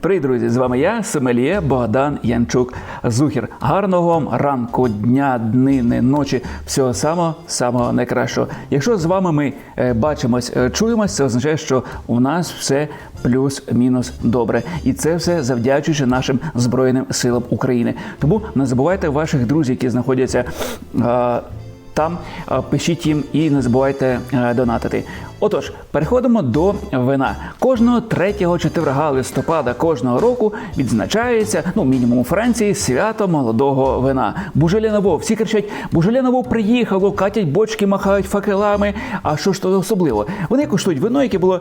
Привіт, друзі! З вами я, Сомельє Богдан Янчук Зухір. Гарного вам ранку, дня, днини, ночі, всього самого самого найкращого. Якщо з вами ми е, бачимось, е, чуємось, це означає, що у нас все плюс-мінус добре. І це все завдячуючи нашим Збройним силам України. Тому не забувайте ваших друзів, які знаходяться. Там е, пишіть їм і не забувайте е, донатити. Отож, переходимо до вина. Кожного третього четверга листопада кожного року відзначається, ну мінімум у Франції, свято молодого вина. Бужеляново. Всі кричать: Бужеляново приїхало, катять бочки, махають факелами. А що ж то особливо? Вони коштують вино, яке було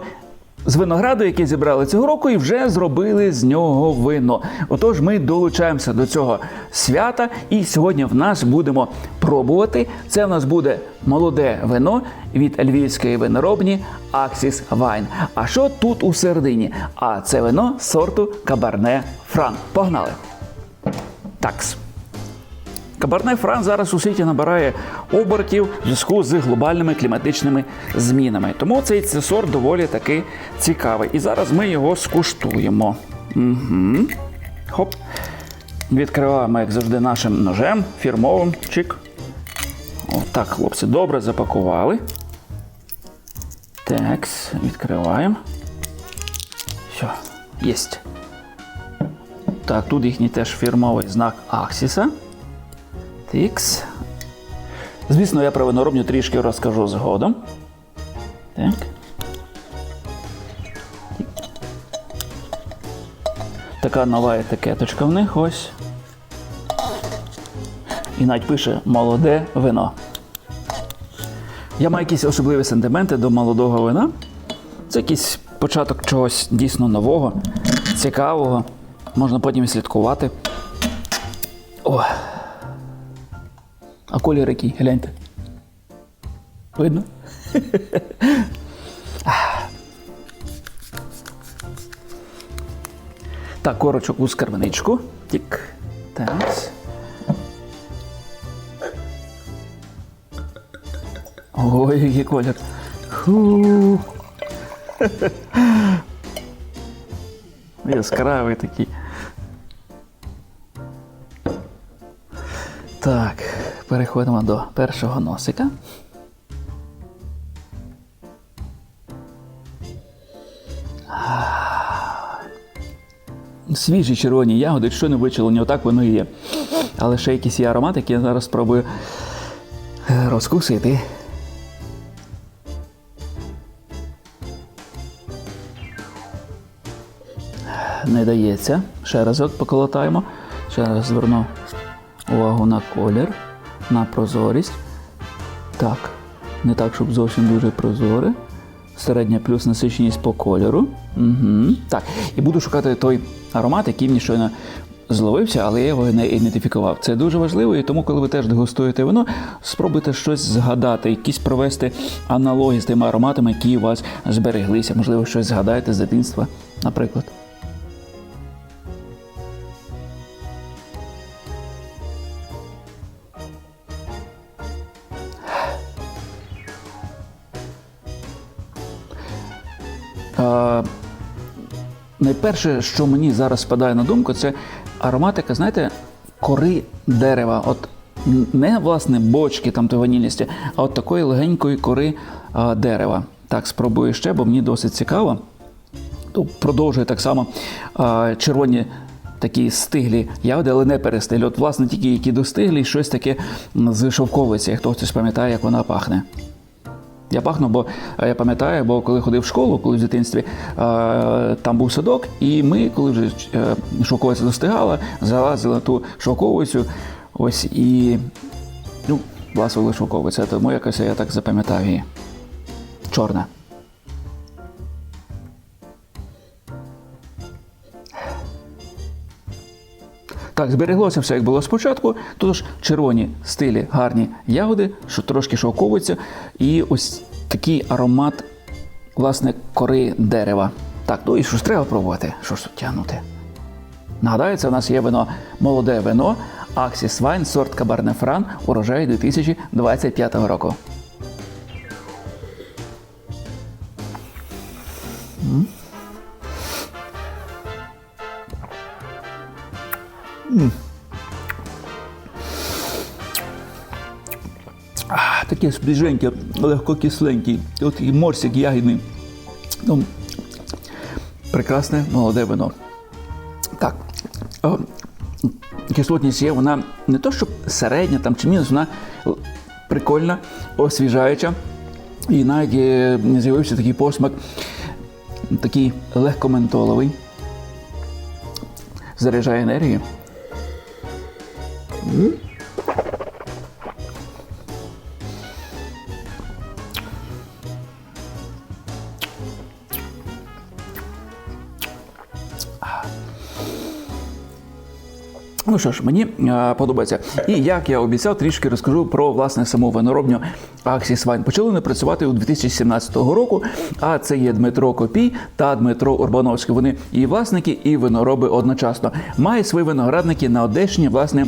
з винограду, який зібрали цього року, і вже зробили з нього вино. Отож, ми долучаємося до цього свята, і сьогодні в нас будемо пробувати. Це в нас буде молоде вино від львівської виноробні Axis Wine. А що тут у середині? А це вино сорту Кабарне Фран. Погнали! Такс. Кабарне Фран зараз у світі набирає обертів в зв'язку з глобальними кліматичними змінами. Тому цей це сорт доволі таки цікавий. І зараз ми його скуштуємо. Угу. Хоп. Відкриваємо, як завжди, нашим ножем фірмовим. Чик. Отак, хлопці, добре запакували. Так, відкриваємо. Все, єсть. Так, тут їхній теж фірмовий знак Аксіса. Тикс. Звісно, я про виноробню трішки розкажу згодом. Так. Така нова етикеточка в них ось. І навіть пише молоде вино. Я маю якісь особливі сентименти до молодого вина. Це якийсь початок чогось дійсно нового, цікавого. Можна потім слідкувати. О. А колір який, гляньте. Видно? Так, корочок у скарбничку. Тік. Так. Ой, який колір. Ху. Яскравий такий. Так, переходимо до першого носика. Свіжі червоні ягоди, що не вичелені, отак воно і є. Але ще якісь є аромати, які я зараз спробую е, розкусити. Не дається. Ще разок поколотаємо. Ще раз зверну увагу на колір, на прозорість. Так, не так, щоб зовсім дуже прозоре. Середня плюс насиченість по кольору. Угу. Так, і буду шукати той аромат, який мені щойно зловився, але я його не ідентифікував. Це дуже важливо, і тому, коли ви теж дегустуєте вино, спробуйте щось згадати, якісь провести аналогії з тими ароматами, які у вас збереглися. Можливо, щось згадаєте з дитинства, наприклад. Найперше, що мені зараз спадає на думку, це ароматика, знаєте, кори дерева. От не власне бочки там той ванільності, а от такої легенької кори а, дерева. Так, спробую ще, бо мені досить цікаво. Ну, Продовжує так само а, червоні такі стиглі ягоди, але не перестиглі. От, власне, тільки які достиглі, щось таке з шовковиці, хто хтось пам'ятає, як вона пахне. Я пахну, бо е, я пам'ятаю, бо коли ходив в школу, коли в дитинстві, е, там був садок, і ми, коли вже е, шовковиця достигала, залазили ту шовковицю, ось і ну, власне шовковиця. Тому якось я так запам'ятав її. Чорна. Так, збереглося все, як було спочатку. Тож червоні стилі, гарні ягоди, що трошки шовковуються, і ось такий аромат, власне, кори дерева. Так, ну і що ж треба пробувати? Що ж тут тягнути? Нагадаю, це у нас є вино молоде вино Axis Wine, сорт Кабарне Фран, урожай 2025 року. Таке свіженьке, легко кисленький. І морсик ягідний. Ну, прекрасне молоде вино. Так. О, кислотність є, вона не то, щоб середня там, чи мінус, вона прикольна, освіжаюча. І навіть е, з'явився такий посмак, такий легкоментоловий. Заряджає енергію. Ну що ж, мені е, подобається. І як я обіцяв, трішки розкажу про власне саму виноробню Axis Wine. Почали вони працювати у 2017 року. А це є Дмитро Копій та Дмитро Урбановський. Вони і власники, і винороби одночасно. Має свої виноградники на Одещині, власне.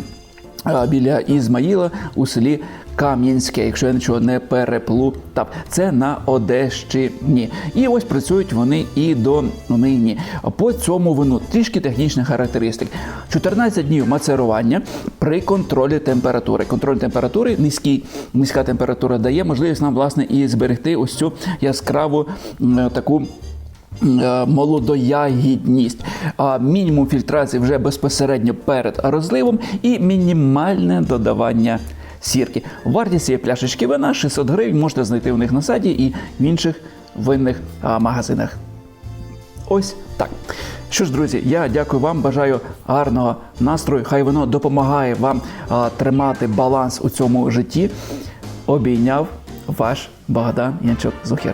Біля Ізмаїла у селі Кам'янське, якщо я нічого не переплутав, це на Одещині. І ось працюють вони і до нині. По цьому вину трішки технічних характеристик. 14 днів мацерування при контролі температури. Контроль температури низький, низька температура дає можливість нам власне і зберегти ось цю яскраву таку. Е, Молодоягідність, мінімум фільтрації вже безпосередньо перед розливом і мінімальне додавання сірки. Вартість цієї пляшечки вина 600 гривень можете знайти у них на сайті і в інших винних магазинах. Ось так. Що ж, друзі, я дякую вам, бажаю гарного настрою. Хай воно допомагає вам а, тримати баланс у цьому житті. Обійняв ваш Богдан Янчук Зухір.